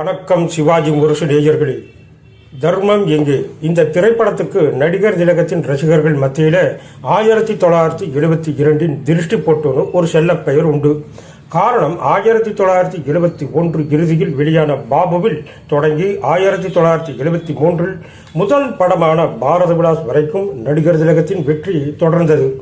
வணக்கம் சிவாஜி முரசு நேயர்களே. தர்மம் எங்கே? இந்த திரைப்படத்துக்கு நடிகர் திலகத்தின் ரசிகர்கள் மத்தியில் ஆயிரத்தி தொள்ளாயிரத்தி எழுபத்தி இரண்டின் திருஷ்டி போட்டோன்னு ஒரு செல்லப்பெயர் உண்டு. காரணம் ஆயிரத்தி தொள்ளாயிரத்தி எழுபத்தி ஒன்று இறுதியில் வெளியான பாபுவில் தொடங்கி ஆயிரத்தி தொள்ளாயிரத்தி எழுபத்தி மூன்றில் முதல் படமான பாரத விலாஸ் வரைக்கும் நடிகர் திலகத்தின் வெற்றி தொடர்ந்தது.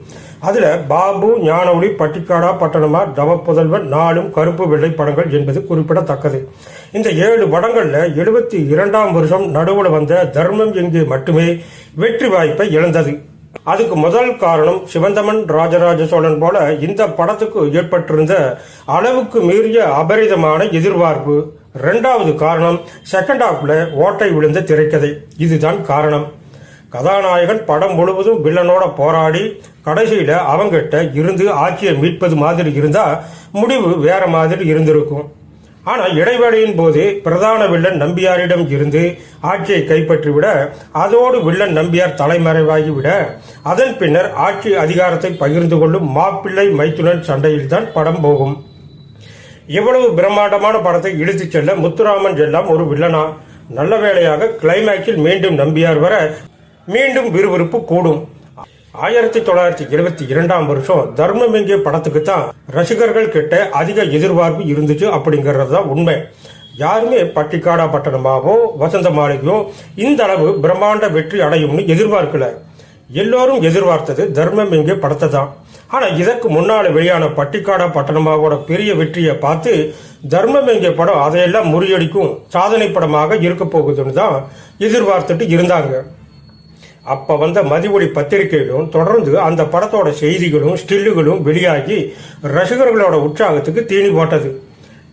அதில் பாபு ஞானவுளி பட்டிக்காடா பட்டணமா தவ நாளும் கருப்பு வெள்ளை படங்கள் என்பது குறிப்பிடத்தக்கது. இந்த ஏழு படங்களில் எழுபத்தி இரண்டாம் வருஷம் நடுவில் வந்த தர்மம் எங்கே மட்டுமே வெற்றி வாய்ப்பை இழந்தது. அதுக்கு முதல் காரணம் சிவந்தமன் ராஜராஜ சோழன் போல இந்த படத்துக்கு ஏற்பட்டிருந்த அளவுக்கு மீறிய அபரிதமான எதிர்பார்ப்பு. ரெண்டாவது காரணம் செகண்ட் ஹாஃப்ல ஓட்டை விழுந்த திரைக்கதை. இதுதான் காரணம். கதாநாயகன் படம் முழுவதும் வில்லனோட போராடி கடைசியில அவங்கிட்ட இருந்து ஆட்சியை மீட்பது மாதிரி இருந்தா முடிவு வேற மாதிரி இருந்திருக்கும். ஆனா இடைவேளையின் போது பிரதான வில்லன் நம்பியாரிடம் இருந்து ஆட்சியை கைப்பற்றிவிட அதோடு வில்லன் நம்பியார் தலைமறைவாகிவிட அதன் பின்னர் ஆட்சி அதிகாரத்தை பகிர்ந்து கொள்ளும் மாப்பிள்ளை மைத்துனன் சண்டையில்தான் படம் போகும். இவ்வளவு பிரம்மாண்டமான படத்தை இழுத்துச் செல்ல முத்துராமன் செல்லாம் ஒரு வில்லனா. நல்ல வேளையாக கிளைமேக்ஸில் மீண்டும் நம்பியார் வர மீண்டும் விறுவிறுப்பு கூடும். ஆயிரத்தி தொள்ளாயிரத்தி எழுபத்தி இரண்டாம் வருஷம் தர்மம் படத்துக்கு தான் ரசிகர்கள் கிட்ட அதிக எதிர்பார்ப்பு இருந்துச்சு அப்படிங்கிறது தான் உண்மை. யாருமே பட்டிக்காடா பட்டணமாவோ வசந்த மாளிகையோ இந்த அளவு பிரம்மாண்ட வெற்றி அடையும்னு எதிர்பார்க்கல. எல்லோரும் எதிர்பார்த்தது தர்மம் எங்கே படத்தை தான். ஆனா இதற்கு முன்னால் வெளியான பட்டிக்காடா பட்டணமாவோட பெரிய வெற்றியை பார்த்து தர்மம் எங்கே படம் அதையெல்லாம் முறியடிக்கும் சாதனை படமாக இருக்க போகுதுன்னு தான் எதிர்பார்த்துட்டு இருந்தாங்க. அப்ப வந்த மதிவொளி பத்திரிகைகளும் தொடர்ந்து அந்த படத்தோட செய்திகளும் ஸ்டில்லுகளும் வெளியாகி ரசிகர்களோட உற்சாகத்துக்கு தீனி போட்டது.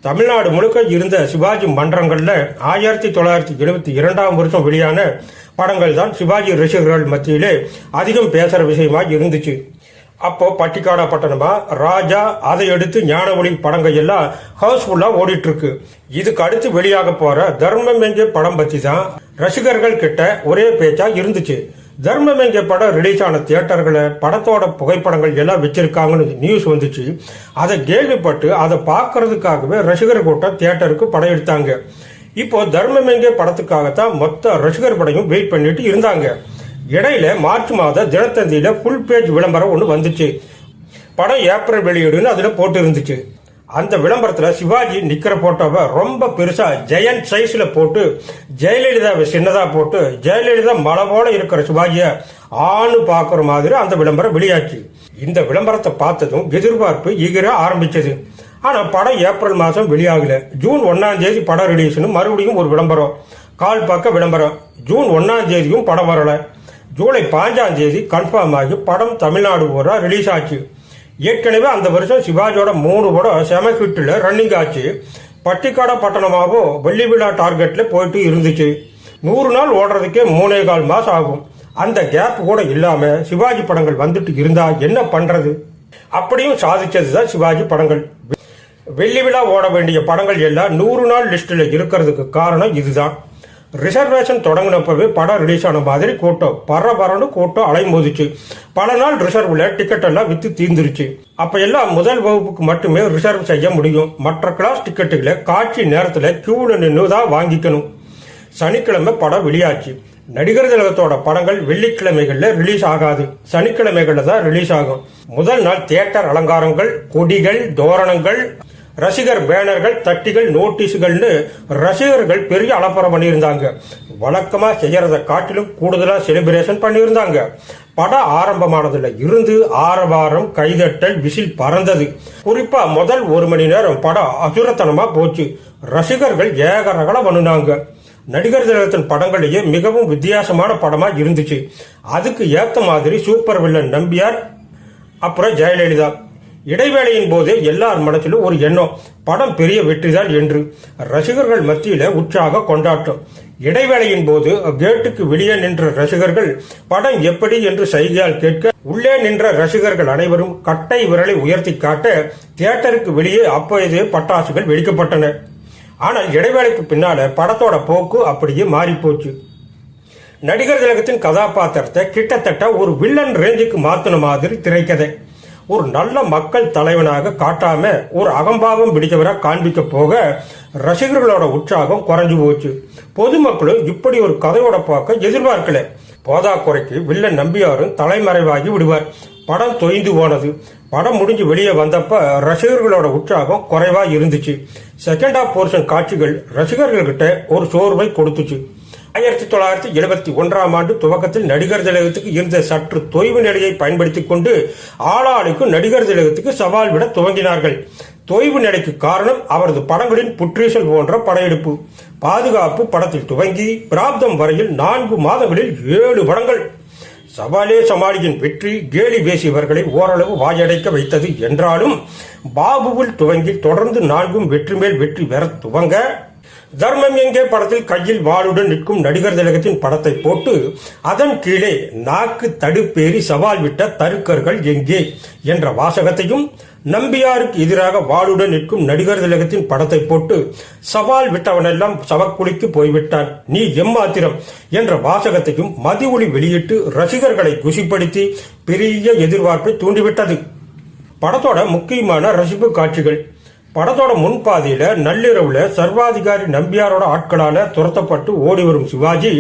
தமிழ்நாடு முழுக்க இருந்த சிவாஜி மன்றங்கள்ல ஆயிரத்தி தொள்ளாயிரத்தி எழுபத்தி இரண்டாம் வருஷம் வெளியான படங்கள் தான் சிவாஜி ரசிகர்கள் மத்தியிலே அதிகம் பேசுற விஷயமா இருந்துச்சு. அப்போ பட்டிக்காடா பட்டணமா ராஜா அதை எடுத்து ஞானஒளி படங்கள் எல்லாம் ஹவுஸ்ஃபுல்லா ஓடிட்டு இருக்கு இதுக்கு அடுத்து வெளியாக போற தர்மம் என்ற படம் பத்தி தான் ரசிகர்கள் கிட்ட ஒரே பேச்சா இருந்துச்சு. தர்மம் எங்கே படம் ரிலீஸ் ஆன தியேட்டர்களை படத்தோட புகைப்படங்கள் எல்லாம் வச்சிருக்காங்கன்னு நியூஸ் வந்துச்சு. அதை கேள்விப்பட்டு அதை பார்க்கறதுக்காகவே ரசிகர் கூட்டம் தியேட்டருக்கு படம் எடுத்தாங்க. இப்போ தர்மம் எங்கே படத்துக்காகத்தான் மொத்த ரசிகர் படையும் வெயிட் பண்ணிட்டு இருந்தாங்க. இடையில மார்ச் மாத தினத்தந்தியில ஃபுல் பேஜ் விளம்பரம் ஒன்று வந்துச்சு. படம் ஏப்ரல் வெளியீடுன்னு அதில் போட்டு இருந்துச்சு அந்த விளம்பரத்தில் சிவாஜி நிற்கிற போட்டோவை ரொம்ப பெருசாக ஜெயண்ட் சைஸில் போட்டு ஜெயலலிதாவை சின்னதாக போட்டு ஜெயலலிதா மலை போல இருக்கிற சிவாஜியை ஆணு பார்க்குற மாதிரி அந்த விளம்பரம் வெளியாச்சு. இந்த விளம்பரத்தை பார்த்ததும் எதிர்பார்ப்பு ஈகரா ஆரம்பிச்சது. ஆனால் படம் ஏப்ரல் மாதம் வெளியாகல. ஜூன் ஒன்றாம் தேதி படம் ரிலீஸ்னு மறுபடியும் ஒரு விளம்பரம். கால் பக்க விளம்பரம். ஜூன் ஒன்றாம் தேதியும் படம் வரலை. ஜூலை பாஞ்சாம் தேதி கன்ஃபார்ம் ஆகி படம் தமிழ்நாடு பூரா ரிலீஸ் ஆச்சு. ஏற்கனவே அந்த வருஷம் சிவாஜியோட மூணு படம் செம ஹிட்டில் ரன்னிங் ஆச்சு. பட்டிக்காடா பட்டணமாகவோ வெள்ளி விழா டார்கெட்டில் போயிட்டு இருந்துச்சு. நூறு நாள் ஓடுறதுக்கே மூணே கால் மாதம் ஆகும். அந்த கேப் கூட இல்லாமல் சிவாஜி படங்கள் வந்துட்டு இருந்தா என்ன பண்ணுறது அப்படியும் சாதிச்சதுதான் சிவாஜி படங்கள். வெள்ளி விழா ஓட வேண்டிய படங்கள் எல்லாம் நூறு நாள் லிஸ்டில் இருக்கிறதுக்கு காரணம் இதுதான். ரிசர்வேஷன் தொடங்கினப்பவே படம் ரிலீஸ் ஆன மாதிரி கூட்டம் பர பரன்னு கூட்டம் அலைமோதிச்சு. பல நாள் ரிசர்வ்ல டிக்கெட் எல்லாம் வித்து தீர்ந்துருச்சு அப்ப எல்லாம் முதல் வகுப்புக்கு மட்டுமே ரிசர்வ் செய்ய முடியும். மற்ற கிளாஸ் டிக்கெட்டுகளை காட்சி நேரத்துல கியூல நின்று தான் வாங்கிக்கணும். சனிக்கிழமை படம் வெளியாச்சு. நடிகர் திலகத்தோட படங்கள் வெள்ளிக்கிழமைகள்ல ரிலீஸ் ஆகாது. சனிக்கிழமைகள்ல தான் ரிலீஸ் ஆகும். முதல் நாள் தியேட்டர் அலங்காரங்கள் கொடிகள் தோரணங்கள் ரசிகர் பேனர்கள் தட்டிகள் நோட்டீஸுகள்னு ரசிகர்கள் பெரிய அலப்பறம் பண்ணியிருந்தாங்க. வழக்கமா செய்யறதை காட்டிலும் கூடுதலா செலிப்ரேஷன் பண்ணியிருந்தாங்க. படம் ஆரம்பமானதுல இருந்து ஆரவாரம் கைதட்டல் விசில் பறந்தது. குறிப்பா முதல் ஒரு மணி நேரம் படம் அசுரத்தனமா போச்சு. ரசிகர்கள் ஏகரகல பண்ணுனாங்க. நடிகர் திலகத்தின் படங்களையே மிகவும் வித்தியாசமான படமா இருந்துச்சு. அதுக்கு ஏத்த மாதிரி சூப்பர் வில்லன் நம்பியார் அப்புறம் ஜெயலலிதா. இடைவேளையின் போது எல்லார் மனத்திலும் ஒரு எண்ணம். படம் பெரிய வெற்றிதான் என்று ரசிகர்கள் மத்தியில உற்சாக கொண்டாட்டம். இடைவேளையின் போது கேட்டுக்கு வெளியே நின்ற ரசிகர்கள் படம் எப்படி? என்று சைகையால் கேட்க உள்ளே நின்ற ரசிகர்கள் அனைவரும் கட்டை விரலை உயர்த்தி காட்ட தியேட்டருக்கு வெளியே அப்போதே பட்டாசுகள் வெடிக்கப்பட்டன. ஆனால் இடைவேளைக்கு பின்னால படத்தோட போக்கு அப்படியே மாறிப்போச்சு. நடிகர் திலகத்தின் கதாபாத்திரத்தை கிட்டத்தட்ட ஒரு வில்லன் ரேஞ்சுக்கு மாத்தின மாதிரி திரைக்கதை. ஒரு நல்ல மக்கள் தலைவனாக காட்டாம ஒரு அகம்பாவம் பிடித்தவராக காண்பிக்க போக ரசிகர்களோட உற்சாகம் குறைஞ்சு போச்சு. பொதுமக்களும் இப்படி ஒரு கதையோட பார்க்க எதிர்பார்க்கல. போதாக்குறைக்கு வில்லன் நம்பியாரும் தலைமறைவாகி விடுவார். படம் தொய்ந்து போனது. படம் முடிஞ்சு வெளியே வந்தப்ப ரசிகர்களோட உற்சாகம் குறைவா இருந்துச்சு. செகண்ட் ஹாஃப் போர்ஷன் காட்சிகள் ரசிகர்கள்கிட்ட ஒரு சோர்வை கொடுத்துச்சு. ஆயிரத்தி தொள்ளாயிரத்தி எழுபத்தி ஒன்றாம் ஆண்டு துவக்கத்தில் நடிகர் திலகத்துக்கு இருந்த சற்று தொய்வு நிலையை பயன்படுத்திக் கொண்டு ஆளாளுக்கு நடிகர் திலகத்துக்கு சவால் விட துவங்கினார்கள். தொய்வு நிலைக்கு காரணம் அவரது படங்களின் புற்றீசல் போன்ற படையெடுப்பு. பாதுகாப்பு படத்தில் துவங்கி பிராப்தம் வரையில் நான்கு மாதங்களில் ஏழு படங்கள். சவாலே சமாளியின் வெற்றி கேலி பேசியவர்களை ஓரளவு வாயடைக்க வைத்தது என்றாலும் பாபுவில் துவங்கி தொடர்ந்து நான்கும் வெற்றி மேல் வெற்றி பெற துவங்க தர்மம் எங்கே படத்தில் கையில் வாளுடன் நிற்கும் நடிகர் திலகத்தின் படத்தை போட்டு அதன் கீழே நாக்கு தடுப்பேறி சவால் விட்ட தருக்கர்கள் எங்கே என்ற வாசகத்தையும் நம்பியாருக்கு எதிராக வாளுடன் நிற்கும் நடிகர் திலகத்தின் படத்தை போட்டு சவால் விட்டவனெல்லாம் சவக்குழிக்கு போய்விட்டான். நீ எம்மாத்திரம் என்ற வாசகத்தையும் மதி ஒளி வெளியிட்டு ரசிகர்களை குசிப்படுத்தி பெரிய எதிர்பார்ப்பை தூண்டிவிட்டது. படத்தோட முக்கியமான ரசிப்பு காட்சிகள். படத்தோட முன்பாதியில நள்ளிரவுல சர்வாதிகாரி நம்பியாரோட ஆட்களால துரத்தப்பட்டு ஓடி வரும் சிவாஜி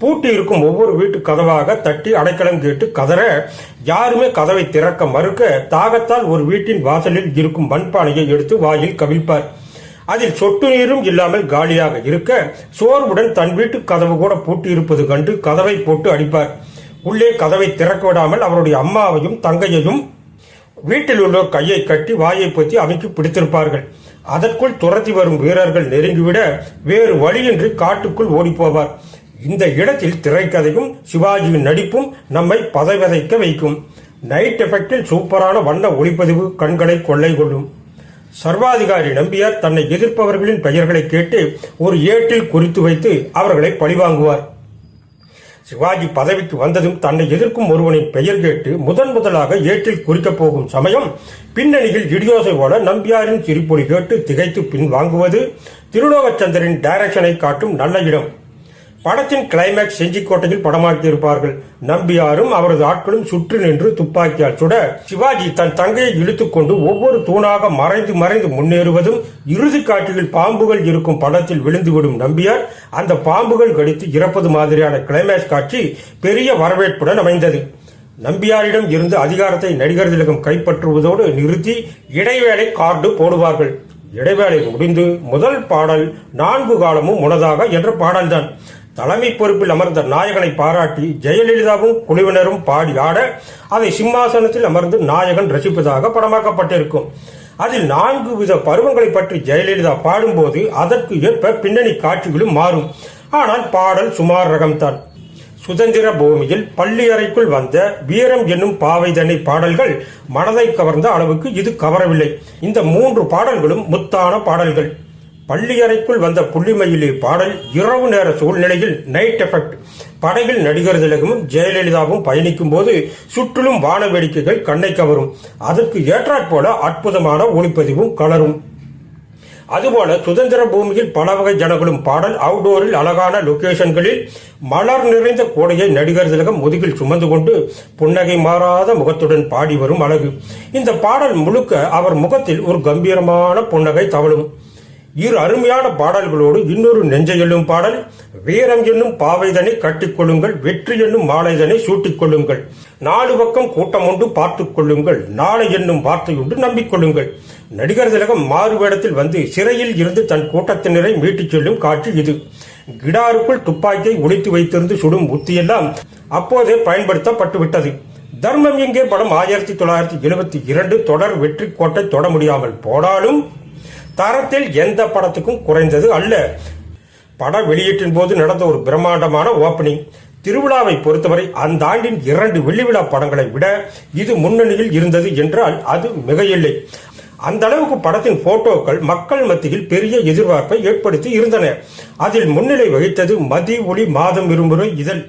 பூட்டி இருக்கும் ஒவ்வொரு வீட்டு கதவாக தட்டி அடைக்கலம் கேட்டு கதற யாருமே கதவை திறக்க மறுக்க தாகத்தால் ஒரு வீட்டின் வாசலில் இருக்கும் மண்பானையை எடுத்து வாயில் கவிழ்ப்பார். அதில் சொட்டு நீரும் இல்லாமல் காலியாக இருக்க சோர்வுடன் தன் வீட்டு கதவு கூட பூட்டி இருப்பது கண்டு கதவை போட்டு அடிப்பார். உள்ளே கதவை திறக்க விடாமல் அவருடைய அம்மாவையும் தங்கையையும் வீட்டில் உள்ளோர் கையை கட்டி வாயை பொத்தி அமைக்கி பிடித்திருப்பார்கள். அதற்குள் துரத்தி வரும் வீரர்கள் நெருங்கிவிட வேறு வழியின்றி காட்டுக்குள் ஓடிப்போவார். இந்த இடத்தில் திரைக்கதையும் சிவாஜியின் நடிப்பும் நம்மை பதைவதைக்க வைக்கும். நைட் எஃபெக்டில் சூப்பரான வண்ண ஒளிப்பதிவு கண்களை கொள்ளை கொள்ளும். சர்வாதிகாரி நம்பியார் தன்னை எதிர்ப்பவர்களின் பெயர்களை கேட்டு ஒரு ஏட்டில் குறித்து வைத்து அவர்களை பழிவாங்குவார். சிவாஜி பதவிக்கு வந்ததும் தன்னை எதிர்க்கும் ஒருவனின் பெயர் கேட்டு முதன் முதலாக ஏற்றில் குறிக்கப் போகும் சமயம் பின்னணியில் இடியோசை போல நம்பியாரின் சிரிப்பொலி கேட்டு திகைத்து பின் வாங்குவது திருலோகச்சந்திரன் டைரக்ஷனை காட்டும் நல்ல இடம். படத்தின் கிளைமேக்ஸ் செஞ்சிக்கோட்டையில் படமாக்கியிருப்பார்கள். நம்பியாரும் அவரது ஆட்களும் சுற்றி நின்று துப்பாக்கியால் சுட சிவாஜி தன் தங்கையை இழுத்துக்கொண்டு ஒவ்வொரு தூணாக மறைந்து மறைந்து முன்னேறுவதும் இறுதி காட்சியில் பாம்புகள் இருக்கும் படத்தில் விழுந்துவிடும் நம்பியார் அந்த பாம்புகள் கடித்து இறப்பது மாதிரியான கிளைமேக்ஸ் காட்சி பெரிய வரவேற்புடன் அமைந்தது. நம்பியாரிடம் இருந்து அதிகாரத்தை நடிகர் திலகம் கைப்பற்றுவதோடு நிறுத்தி இடைவேளை கார்டு போடுவார்கள். இடைவேளை முடிந்து முதல் பாடல் நான்கு காலமும் முனதாக என்ற பாடல்தான். தலைமை பொறுப்பில் அமர்ந்த நாயகனை பாராட்டி ஜெயலலிதாவும் குழுவினரும் பாடி ஆட அதை சிம்மாசனத்தில் அமர்ந்து நாயகன் ரசிப்பதாக படமாக்கப்பட்டிருக்கும். அதில் நான்கு வித பருவங்களை பற்றி ஜெயலலிதா பாடும்போது அதற்கு ஏற்ப பின்னணி காட்சிகளும் மாறும். ஆனால் பாடல் சுமார் ரகம்தான். சுதந்திர பூமியில் பள்ளி அறைக்குள் வந்த வீரம் என்னும் பாவைதனை பாடல்கள் மனதை கவர்ந்த அளவுக்கு இது கவரவில்லை. இந்த மூன்று பாடல்களும் முத்தான பாடல்கள். பள்ளியறைக்குள் வந்த புள்ளிமயிலி பாடல் இரவு நேர சூழ்நிலையில் நைட் எஃபெக்ட் படகில் நடிகர் திலகமும் ஜெயலலிதாவும் பயணிக்கும் போது சுற்றிலும் வான வேடிக்கைகள் கண்ணை கவரும். அதற்கு ஏற்றாற்போல அற்புதமான ஒளிப்பதிவும் கலரும். அதுபோல சுதந்திர பூமியில் பல வகை ஜனங்களும் பாடல் அவுடோரில் அழகான லொகேஷன்களில் மலர் நிறைந்த கோடையை நடிகர் திலகம் முதுகில் சுமந்து கொண்டு புன்னகை மாறாத முகத்துடன் பாடி வரும் அழகு. இந்த பாடல் முழுக்க அவர் முகத்தில் ஒரு கம்பீரமான புன்னகை தவழும். இரு அருமையான பாடல்களோடு இன்னொரு நெஞ்சையெல்லும் பாடல் வீரம் என்னும் பாவைதனை கட்டிக்கொள்ளுங்கள் வெற்றி என்னும் மாலைதனை சூட்டிக் கொள்ளுங்கள். நாலு பக்கம் கூட்டம் ஒன்று பார்த்துக் கொள்ளுங்கள் நாளை என்னும் வார்த்தையுண்டு நம்பிக்கொள்ளுங்கள் நடிகர் திலகம் மாறுவேடத்தில் வந்து சிறையில் இருந்து தன் கூட்டத்தினரை மீட்டுச் செல்லும் காட்சி இது. கிடாருக்குள் துப்பாக்கியை ஒழித்து வைத்திருந்து சுடும் உத்தியெல்லாம் அப்போதே பயன்படுத்தப்பட்டு விட்டது தர்மம் எங்கே படம் ஆயிரத்தி தொள்ளாயிரத்தி எழுபத்தி இரண்டு தொடர் வெற்றி கோட்டை தொட முடியாமல் போனாலும் தரத்தில் எந்த படத்துக்கும் குறைந்தது அல்ல. பட வெளியீட்டின் போது நடந்த ஒரு பிரம்மாண்டமான ஓப்பனிங் திருவிழாவை பொறுத்தவரை அந்த ஆண்டின் இரண்டு வெள்ளி விழா படங்களை விட இது முன்னணியில் இருந்தது என்றால் அது மிகையில்லை. அந்த அளவுக்கு படத்தின் போட்டோக்கள் மக்கள் மத்தியில் பெரிய எதிர்பார்ப்பை ஏற்படுத்தி இருந்தன. அதில் முன்னிலை வகித்தது மதி ஒளி மாதம் இருமுறை இதழ்.